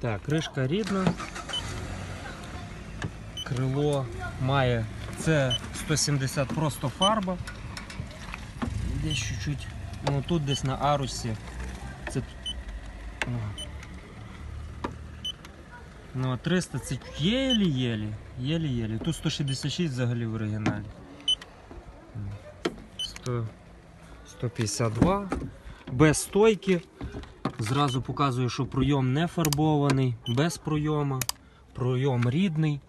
Так, кришка рідна. Крило має. Це 170 просто фарба. Десь чуть-чуть. Ну тут десь на арусі. Це. Ну, ну а 300 це єлі-єлі. Єлі-єлі. Тут 166 взагалі в оригіналі. 100, 152. Без стойки. Зразу показую, що пройом не фарбований, без пройома. Пройом рідний.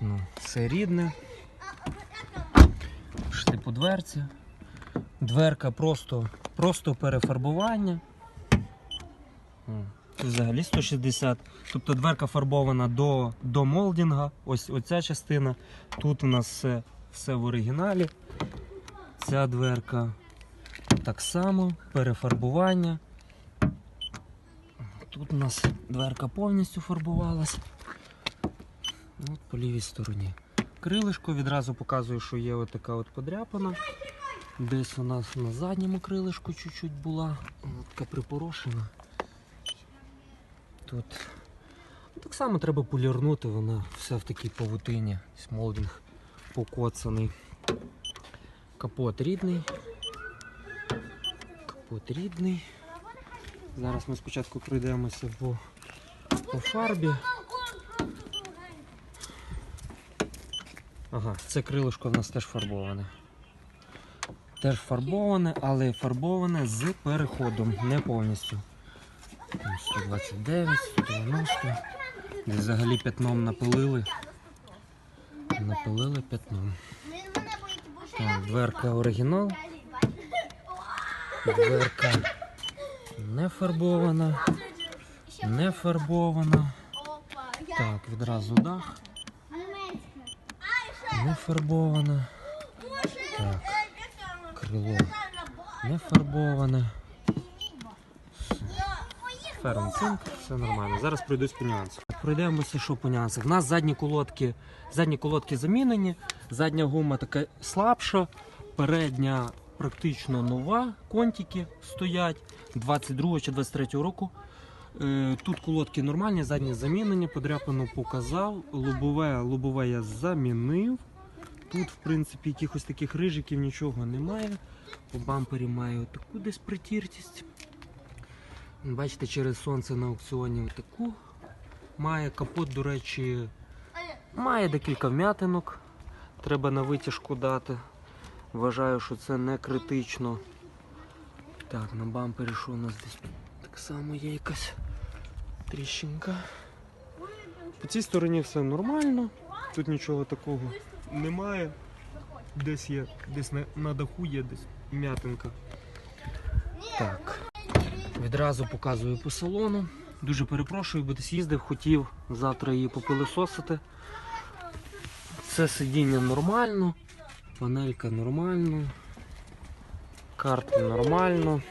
Ну, все рідне. Пішли по дверці. Дверка просто, просто перефарбування. Тут взагалі 160. Тобто дверка фарбована до, до молдінга. Ось оця частина. Тут у нас все, все в оригіналі. Ця дверка так само, перефарбування. Тут у нас дверка повністю фарбувалась. От по лівій стороні. Крилишко відразу показую, що є отака от подряпана. Десь у нас на задньому крилишку чуть-чуть була. Така припорошена. Тут так само треба полірнути, вона вся в такій павутині. Смолдинг покоцаний. Капот рідний. Капот рідний. Зараз ми спочатку пройдемося по, по фарбі. Ага, це крилишко в нас теж фарбоване. Теж фарбоване, але фарбоване з переходом, не повністю. 129, 190. Десь взагалі пятном напилили. Напилили пятном. Так, дверка оригінал. Дверка не фарбована. Не фарбована. Так, відразу дах. Не фарбована. Так, крило не фарбоване. Ференцинк, все нормально. Зараз пройдусь по нюансах. Пройдемося, що по нюансах. У нас задні колодки, задні колодки замінені, задня гума така слабша, передня практично нова, контики стоять 22 чи 23 року. Е, Тут колодки нормальні, задні замінені, подряпану показав, лобове, лобове я замінив. Тут, в принципі, якихось таких рижиків нічого немає. По бампері маю таку десь притіртість. Бачите, через сонце на аукціоні таку. Має капот, до речі, має декілька вм'ятинок. Треба на витяжку дати. Вважаю, що це не критично. Так, на бампері що у нас десь так само є якась тріщинка. По цій стороні все нормально. Тут нічого такого немає. Десь є, десь на, на даху є десь м'ятинка. Так. Відразу показую по салону. Дуже перепрошую, бо десь їздив, хотів завтра її попилисосити. Це сидіння нормально, панелька нормально, карти нормально.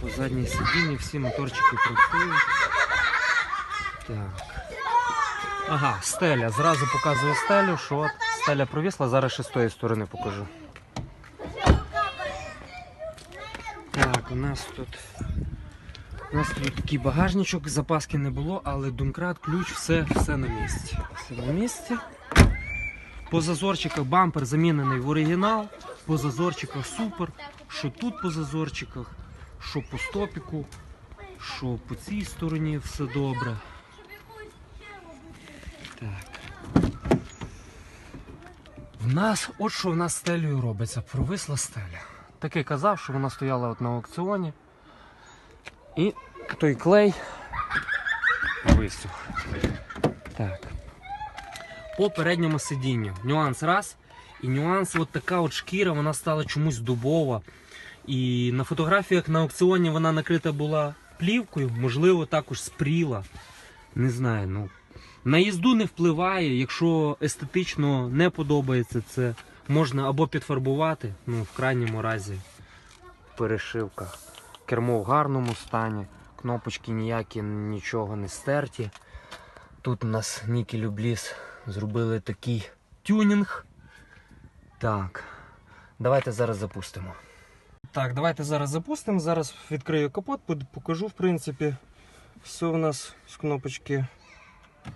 По задній сидінні всі моторчики працюють. Так. Ага, стеля. Зразу показую стелю, що стеля провісла, зараз ще з тої сторони покажу. Так, у нас тут у нас тут такий багажничок, запаски не було, але думкрат, ключ, все, все на місці. Все на місці. По зазорчиках бампер замінений в оригінал. По зазорчиках супер. Що тут по зазорчиках, що по стопіку, що по цій стороні все добре. Так. В нас, от що в нас стелею робиться, провисла стеля. Так казав, що вона стояла от на аукціоні. І той клей висох. Так. По передньому сидінню. Нюанс раз. І нюанс, от така от шкіра, вона стала чомусь дубова. І на фотографіях на аукціоні вона накрита була плівкою, можливо, також спріла. Не знаю, ну. На їзду не впливає, якщо естетично не подобається це, можна або підфарбувати, ну, в крайньому разі перешивка. Кермо в гарному стані, кнопочки ніякі, нічого не стерті. Тут у нас Нікі Любліс зробили такий тюнінг. Так, давайте зараз запустимо. Так, давайте зараз запустимо. Зараз відкрию капот, покажу, в принципі. Все у нас з кнопочки.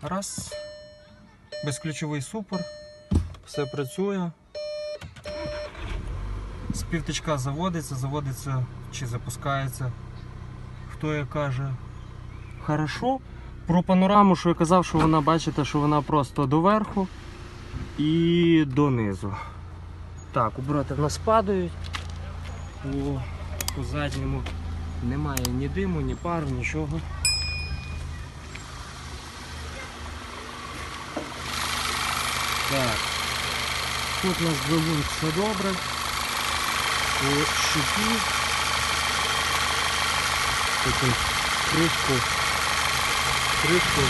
Раз. Безключовий супер. Все працює. З заводиться, заводиться чи запускається. Хто як каже. Хорошо. Про панораму, що я казав, що вона, бачите, що вона просто доверху і донизу. Так, обороти в нас падають. По, по задньому немає ні диму, ні пару, нічого. Так. Тут у нас двигун все добре. По щиті. Потім кришку. Кришку.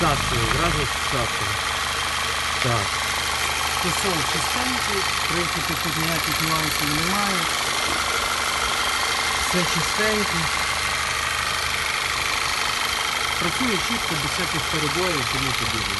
Саскою, зразу з. Так. Кусок чистенький, в принципі тут ніяких нюансів немає. Все чистенько. Працює чітко, без всяких перебоїв, тому подібне.